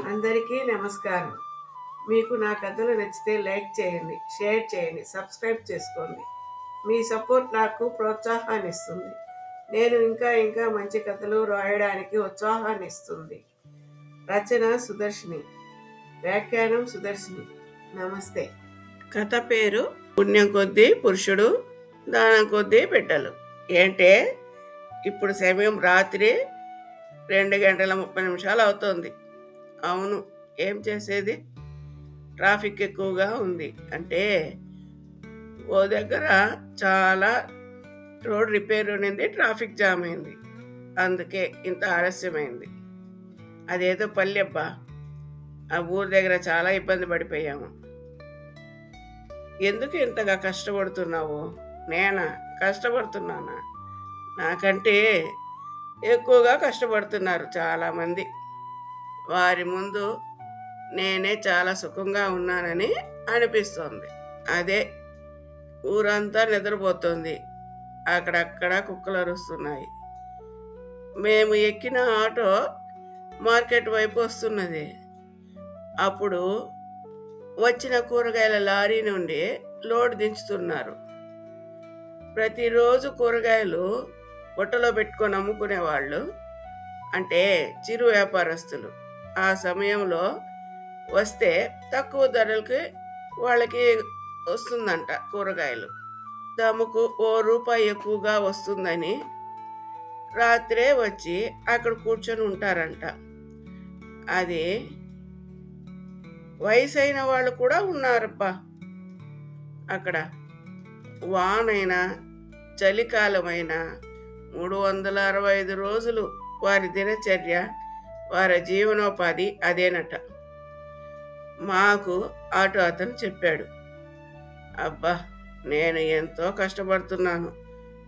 అందరికీ నమస్కారం. మీకు నా కథలు నచ్చితే లైక్ చేయండి షేర్ చేయండి సబ్స్క్రైబ్ చేసుకోండి. మీ సపోర్ట్ నాకు ప్రోత్సాహాన్ని ఇస్తుంది నేను ఇంకా ఇంకా మంచి కథలు రాయడానికి ఉత్సాహాన్ని ఇస్తుంది రచన సుదర్శిని వ్యాఖ్యానం సుదర్శిని. నమస్తే. కథ పేరు పుణ్యం కొద్దీ పురుషుడు దానం కొద్దీ బిడ్డలు. ఏంటే? ఇప్పుడు సమయం రాత్రి రెండు గంటల ముప్పై నిమిషాలు అవుతోంది. అవును. ఏం చేసేది? ట్రాఫిక్ ఎక్కువగా ఉంది. అంటే ఓ దగ్గర చాలా రోడ్ రిపేర్ ఉన్నింది ట్రాఫిక్ జామ్ అయింది. అందుకే ఇంత ఆలస్యమైంది. అదేదో పల్లెబ్బా ఆ ఊరి దగ్గర చాలా ఇబ్బంది పడిపోయాము. ఎందుకు ఇంతగా కష్టపడుతున్నావు? నేనా? కష్టపడుతున్నానా? నాకంటే ఎక్కువగా కష్టపడుతున్నారు చాలామంది. వారి ముందు నేనే చాలా సుఖంగా ఉన్నానని అనిపిస్తుంది. అదే ఊరంతా నిద్రపోతుంది. అక్కడక్కడ కుక్కలు అరుస్తున్నాయి మేము ఎక్కిన ఆటో మార్కెట్ వైపు వస్తున్నది. అప్పుడు వచ్చిన కూరగాయల లారీ నుండి లోడ్ దించుతున్నారు. ప్రతిరోజు కూరగాయలు బుట్టలో పెట్టుకొని అమ్ముకునేవాళ్ళు అంటే చిరు వ్యాపారస్తులు. ఆ సమయంలో వస్తే తక్కువ ధరలకి వాళ్ళకి వస్తుందంట కూరగాయలు. తమకు ఓ రూపాయి ఎక్కువగా వస్తుందని రాత్రే వచ్చి అక్కడ కూర్చొని ఉంటారంట. అది వయసైన వాళ్ళు కూడా ఉన్నారబ్బా. అక్కడ వానైనా చలికాలమైనా మూడు వందల అరవై ఐదు రోజులు వారి దినచర్య వారి జీవనోపాధి అదేనట. మాకు ఆటో అతను చెప్పాడు. అబ్బా నేను ఎంతో కష్టపడుతున్నాను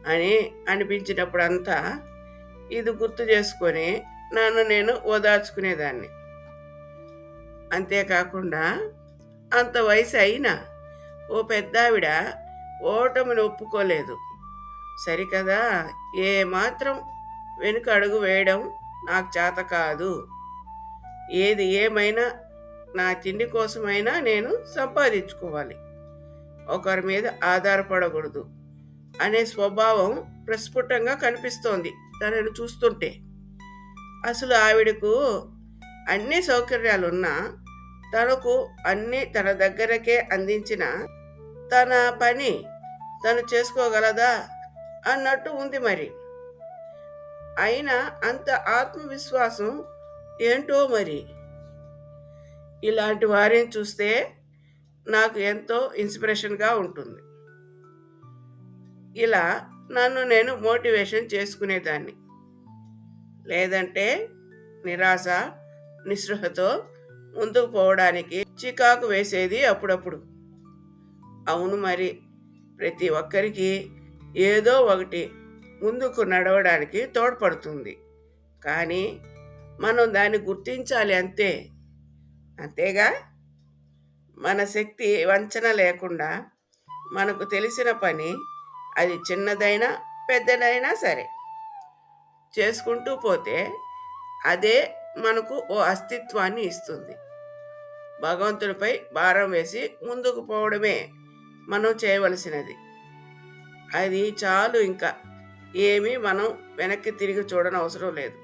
అని అనిపించినప్పుడంతా ఇది గుర్తు చేసుకొని నన్ను నేను ఓదార్చుకునేదాన్ని. అంతేకాకుండా అంత వయసు అయినా ఓ పెద్దావిడ ఓటమిని ఒప్పుకోలేదు. సరికదా? ఏ మాత్రం వెనుక అడుగు వేయడం నాకు చేత కాదు. ఏది ఏమైనా నా తిండి కోసమైనా నేను సంపాదించుకోవాలి. ఒకరి మీద ఆధారపడకూడదు అనే స్వభావం ప్రస్ఫుటంగా కనిపిస్తోంది తనను చూస్తుంటే. అసలు ఆవిడకు అన్ని సౌకర్యాలున్నా తనకు అన్ని తన దగ్గరకే అందించిన తన పని తను చేసుకోగలదా అన్నట్టు ఉంది మరి. అయినా అంత ఆత్మవిశ్వాసం ఏంటో మరి? ఇలాంటి వారిని చూస్తే నాకు ఎంతో ఇన్స్పిరేషన్గా ఉంటుంది. ఇలా నన్ను నేను మోటివేషన్ చేసుకునేదాన్ని. లేదంటే నిరాశ నిస్పృహతో ముందుకు పోవడానికి చికాకు వేసేది అప్పుడప్పుడు. అవును మరి ప్రతి ఒక్కరికి ఏదో ఒకటి ముందుకు నడవడానికి తోడ్పడుతుంది. కానీ మనం దాన్ని గుర్తించాలి అంతే. అంతేగా? మన శక్తి వంచన లేకుండా మనకు తెలిసిన పని అది చిన్నదైనా పెద్దదైనా సరే. చేసుకుంటూ పోతే అదే మనకు ఓ అస్తిత్వాన్ని ఇస్తుంది. భగవంతుడిపై భారం వేసి ముందుకు పోవడమే మనం చేయవలసినది. అది చాలు ఇంకా. ఏమీ మనం వెనక్కి తిరిగి చూడని అవసరం లేదు.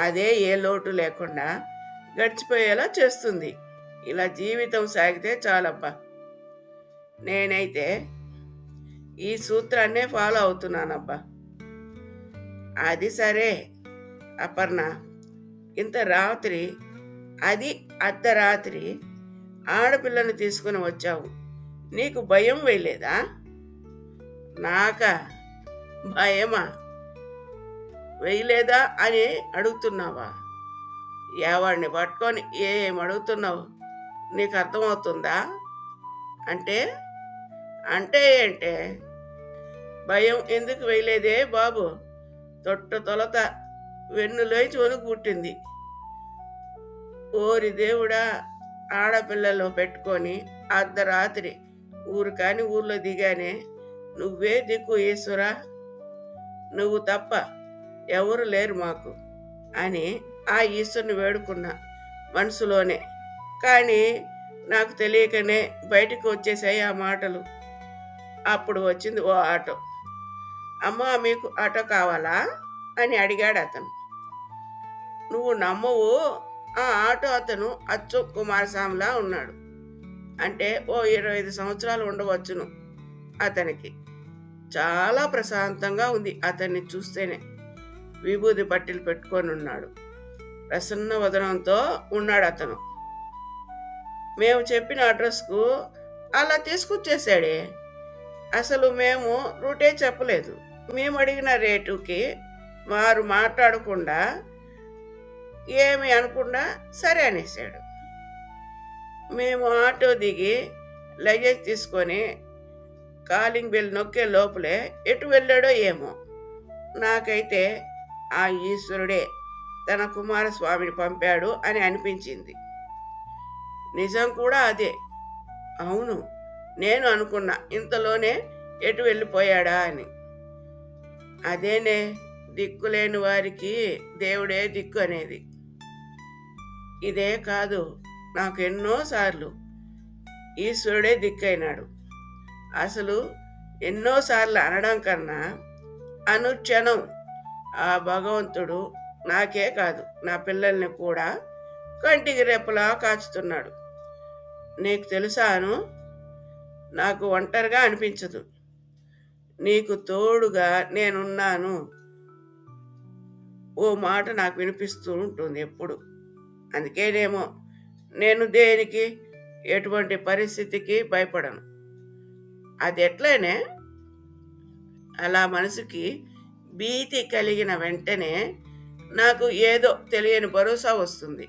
అదే ఏ లోటు లేకుండా గడిచిపోయేలా చేస్తుంది. ఇలా జీవితం సాగితే చాలబ్బా. నేనైతే ఈ సూత్రాన్నే ఫాలో అవుతున్నానబ్బా. అది సరే అపర్ణ. ఇంత రాత్రి అది అర్ధరాత్రి ఆడపిల్లను తీసుకుని వచ్చావు. నీకు భయం వేయలేదా? నాక భయమా? వేయలేదా అని అడుగుతున్నావా? ఎవరిని పట్టుకొని ఏం అడుగుతున్నావు? నీకు అర్థమవుతుందా? అంటే అంటే ఏంటే? భయం ఎందుకు వేయలేదే బాబు? తొట్ట తొలత వెన్నులోంచి వణుకు పుట్టింది. ఓరి దేవుడా! ఆడపిల్లలు పెట్టుకొని అర్ధరాత్రి ఊరు కాని ఊర్లో దిగానే నువ్వే దిక్కు ఈశ్వరా నువ్వు తప్ప ఎవరు లేరు మాకు అని ఆ ఈశ్వరుని వేడుకున్నా మనసులోనే. కానీ నాకు తెలియకనే బయటికి వచ్చేసాయి ఆ మాటలు. అప్పుడు వచ్చింది ఓ ఆటో. అమ్మ మీకు ఆటో కావాలా? అని అడిగాడు అతను. నువ్వు నమ్మవు ఆ ఆటో అతను అచ్చు కుమారస్వామిలా ఉన్నాడు. అంటే ఓ ఇరవై ఐదు సంవత్సరాలు ఉండవచ్చును అతనికి. చాలా ప్రశాంతంగా ఉంది. అతన్ని చూస్తేనే విభూది పట్టిలు పెట్టుకొని ఉన్నాడు. ప్రసన్న వదనంతో ఉన్నాడు అతను. మేము చెప్పిన అడ్రస్కు అలా తీసుకొచ్చేసాడే. అసలు మేము రూటే చెప్పలేదు. మేము అడిగిన రేటుకి వారు మాట్లాడకుండా ఏమి అనకుండా సరే అనేసాడు. మేము ఆటో దిగి లగేజ్ తీసుకొని కాలింగ్ బెల్ నొక్కే లోపలే ఎటు వెళ్ళాడో ఏమో. నాకైతే ఆ ఈశ్వరుడే తన కుమారస్వామిని పంపాడు అని అనిపించింది. నిజం కూడా అదే. అవును నేను అనుకున్నా ఇంతలోనే ఎటు వెళ్ళిపోయాడా అని. అదేనే దిక్కులేని వారికి దేవుడే దిక్కు అనేది. ఇదే కాదు నాకు ఎన్నోసార్లు ఈశ్వరుడే దిక్కైనాడు. అసలు ఎన్నోసార్లు అనడం కన్నా అనుక్షణం ఆ భగవంతుడు నాకే కాదు నా పిల్లల్ని కూడా కంటికి రెప్పలా కాచుతున్నాడు. నీకు తెలుసాను నాకు ఒంటరిగా అనిపించదు. నీకు తోడుగా నేనున్నాను. ఓ మాట నాకు వినిపిస్తూ ఉంటుంది ఎప్పుడు. అందుకేనేమో నేను దేనికి ఎటువంటి పరిస్థితికి భయపడను. అది ఎట్లనే అలా మనసుకి భీతి కలిగిన వెంటనే నాకు ఏదో తెలియని భరోసా వస్తుంది.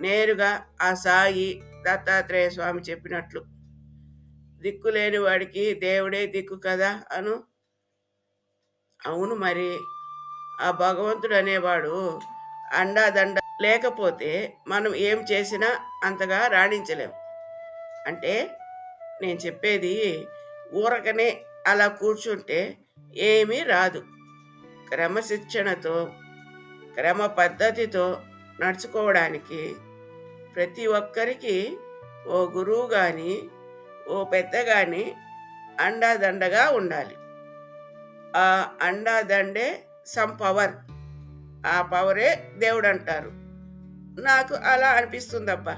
నేరుగా ఆ సాయి దత్తాత్రేయ స్వామి చెప్పినట్లు దిక్కులేని వాడికి దేవుడే దిక్కు కదా అను. అవును మరి ఆ భగవంతుడు అనేవాడు అండాదండ లేకపోతే మనం ఏం చేసినా అంతగా రాణించలేం. అంటే నేను చెప్పేది ఊరకనే అలా కూర్చుంటే ఏమీ రాదు. క్రమశిక్షణతో క్రమ పద్ధతితో నడుచుకోవడానికి ప్రతి ఒక్కరికి ఓ గురువు కానీ ఓ పెద్ద కానీ అండాదండగా ఉండాలి. ఆ అండాదండే సమ్ పవర్. ఆ పవరే దేవుడు అంటారు నాకు అలా అనిపిస్తుందబ్బా.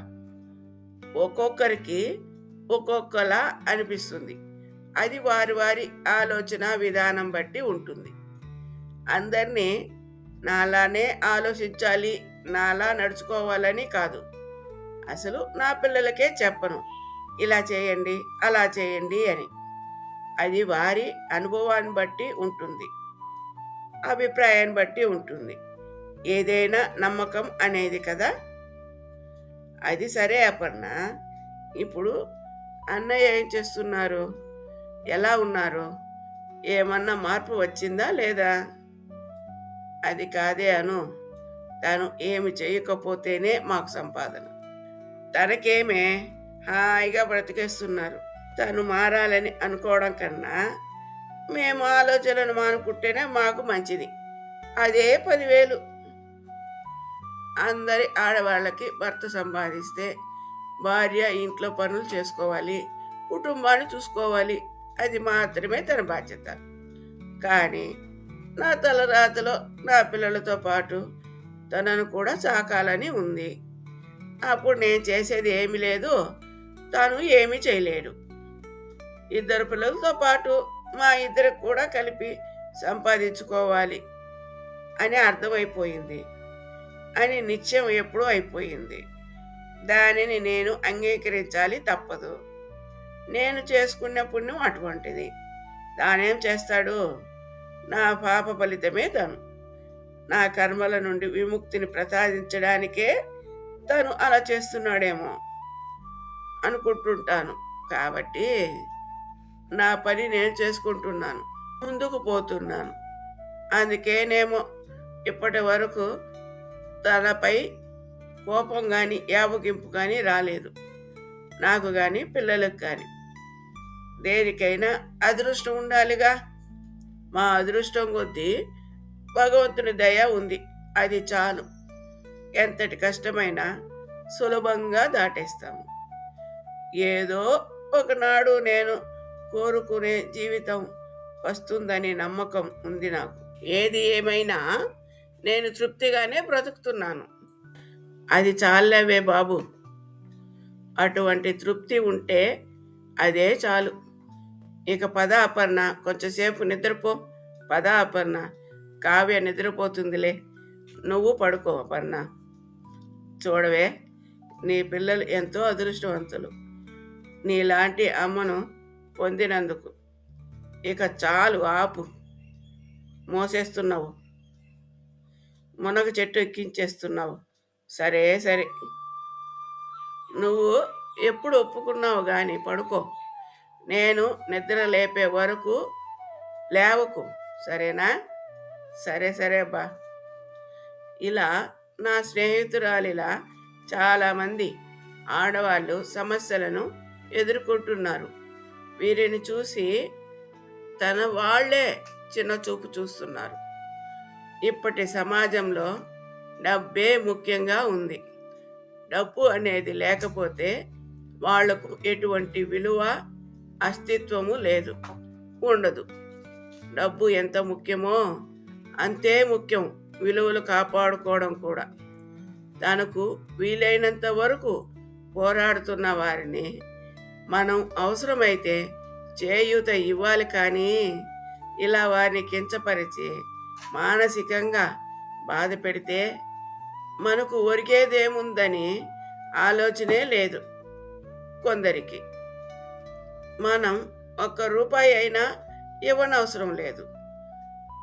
ఒక్కొక్కరికి ఒక్కొక్కలా అనిపిస్తుంది. అది వారి వారి ఆలోచన విధానం బట్టి ఉంటుంది. అందరినీ నాలానే ఆలోచించాలి నాలా నడుచుకోవాలని కాదు. అసలు నా పిల్లలకే చెప్పను. ఇలా చేయండి అలా చేయండి అని. అది వారి అనుభవాన్ని బట్టి ఉంటుంది. అభిప్రాయాన్ని బట్టి ఉంటుంది. ఏదైనా నమ్మకం అనేది కదా? అది సరే అపర్ణ. ఇప్పుడు అన్నయ్య ఏం చేస్తున్నారు? ఎలా ఉన్నారు? ఏమన్నా మార్పు వచ్చిందా లేదా? అది కాదే అను. తను ఏమి చేయకపోతేనే మాకు సంపాదన. తనకేమే హాయిగా బ్రతికేస్తున్నారు. తను మారాలని అనుకోవడం కన్నా మేము ఆలోచనలు మానుకుంటేనే మాకు మంచిది. అదే పదివేలు. అందరి ఆడవాళ్ళకి భర్త సంపాదిస్తే భార్య ఇంట్లో పనులు చేసుకోవాలి కుటుంబాన్ని చూసుకోవాలి. అది మాత్రమే తన బాధ్యత. కానీ నా తలరాతలో నా పిల్లలతో పాటు తనను కూడా సాకాలని ఉంది. అప్పుడు నేను చేసేది ఏమీ లేదు. తను ఏమీ చేయలేడు. ఇద్దరు పిల్లలతో పాటు మా ఇద్దరికి కూడా కలిపి సంపాదించుకోవాలి అని అర్థమైపోయింది. అని నిత్యం ఎప్పుడూ అయిపోయింది. దానిని నేను అంగీకరించాలి తప్పదు. నేను చేసుకున్న పుణ్యం అటువంటిది. దానేం చేస్తాడు? నా పాప ఫలితమే తను. నా కర్మల నుండి విముక్తిని ప్రసాదించడానికే తను అలా చేస్తున్నాడేమో అనుకుంటుంటాను. కాబట్టి నా పని నేను చేసుకుంటున్నాను. ముందుకు పోతున్నాను. అందుకేనేమో ఇప్పటి వరకు తనపై కోపం కానీ యావగింపు కానీ రాలేదు. నాకు కానీ పిల్లలకు కానీ దేనికైనా అదృష్టం ఉండాలిగా. మా అదృష్టం కొద్దీ భగవంతుని దయ ఉంది. అది చాలు. ఎంతటి కష్టమైనా సులభంగా దాటేస్తాము. ఏదో ఒకనాడు నేను కోరుకునే జీవితం వస్తుందని నమ్మకం ఉంది నాకు. ఏది ఏమైనా నేను తృప్తిగానే బ్రతుకుతున్నాను. అది చాలవే బాబు. అటువంటి తృప్తి ఉంటే అదే చాలు. ఇక పద అపర్ణ కొంచెంసేపు నిద్రపో. పద అపర్ణ కావ్య నిద్రపోతుందిలే. నువ్వు పడుకో అపర్ణ. చూడవే నీ పిల్లలు ఎంతో అదృష్టవంతులు. నీలాంటి అమ్మను పొందినందుకు ఇక చాలు ఆపు. మోసేస్తున్నావు. మునగ చెట్టు ఎక్కించేస్తున్నావు. సరే సరే. నువ్వు ఎప్పుడు ఒప్పుకున్నావు కానీ పడుకో. నేను నిద్ర లేపే వరకు లేవకు. సరేనా? సరే సరే బా ఇలా నా స్నేహితురాలిలా చాలామంది ఆడవాళ్ళు సమస్యలను ఎదుర్కొంటున్నారు. వీరిని చూసి తన వాళ్ళే చిన్న చూపు చూస్తున్నారు. ఇప్పటి సమాజంలో డబ్బే ముఖ్యంగా ఉంది. డబ్బు అనేది లేకపోతే వాళ్ళకు ఎటువంటి విలువ అస్తిత్వము లేదు ఉండదు. డబ్బు ఎంత ముఖ్యమో అంతే ముఖ్యం విలువలు కాపాడుకోవడం కూడా. తనకు వీలైనంత వరకు పోరాడుతున్న వారిని మనం అవసరమైతే చేయూత ఇవ్వాలి కానీ ఇలా వారిని కించపరిచి మానసికంగా బాధ పెడితే మనకు ఒరిగేదేముందని ఆలోచనే లేదు కొందరికి. మనం ఒక్క రూపాయి అయినా ఇవ్వనవసరం లేదు.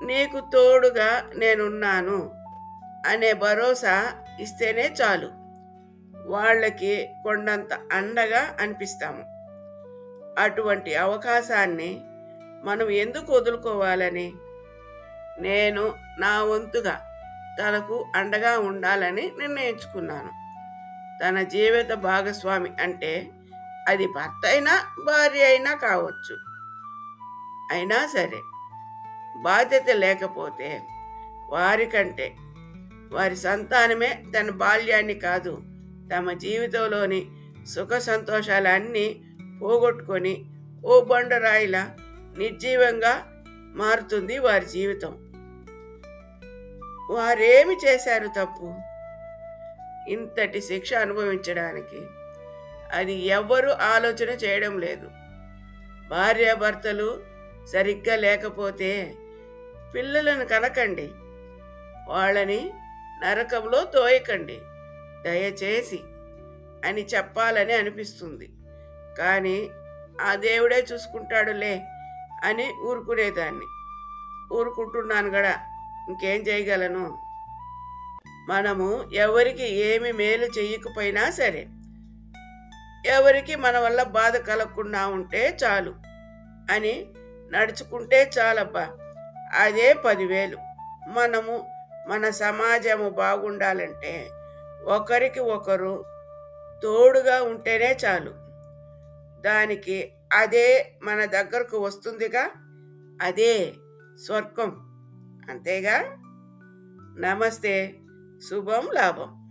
నీకు తోడుగా నేనున్నాను అనే భరోసా ఇస్తేనే చాలు. వాళ్ళకి కొండంత అండగా అనిపిస్తాము. అటువంటి అవకాశాన్ని మనం ఎందుకు వదులుకోవాలని? నేను నా వంతుగా తనకు అండగా ఉండాలని నిర్ణయించుకున్నాను. తన జీవిత భాగస్వామి అంటే అది భర్త అయినా భార్య అయినా కావచ్చు. అయినా సరే బాధ్యత లేకపోతే వారికంటే వారి సంతానమే తన బాల్యాన్ని కాదు తమ జీవితంలోని సుఖ సంతోషాలన్నీ పోగొట్టుకొని ఓ బండరాయిలా నిర్జీవంగా మారుతుంది వారి జీవితం. వారేమి చేశారు తప్పు? ఇంతటి శిక్ష అనుభవించడానికి అది ఎవ్వరూ ఆలోచన చేయడం లేదు. భార్యాభర్తలు సరిగ్గా లేకపోతే పిల్లలను కనకండి. వాళ్ళని నరకంలో తోయకండి. దయచేసి అని చెప్పాలని అనిపిస్తుంది. కానీ ఆ దేవుడే చూసుకుంటాడులే అని ఊరుకునేదాన్ని. ఊరుకుంటున్నాను కూడా ఇంకేం చేయగలను? మనము ఎవరికి ఏమి మేలు చేయకపోయినా సరే. ఎవరికి మన వల్ల బాధ కలగకుండా ఉంటే చాలు అని నడుచుకుంటే చాలబ్బా. అదే పదివేలు. మనము మన సమాజము బాగుండాలంటే ఒకరికి ఒకరు తోడుగా ఉంటేనే చాలు. దానికి అదే మన దగ్గరకు వస్తుందిగా అదే స్వర్గం. అంతేగా? నమస్తే. శుభం లాభం.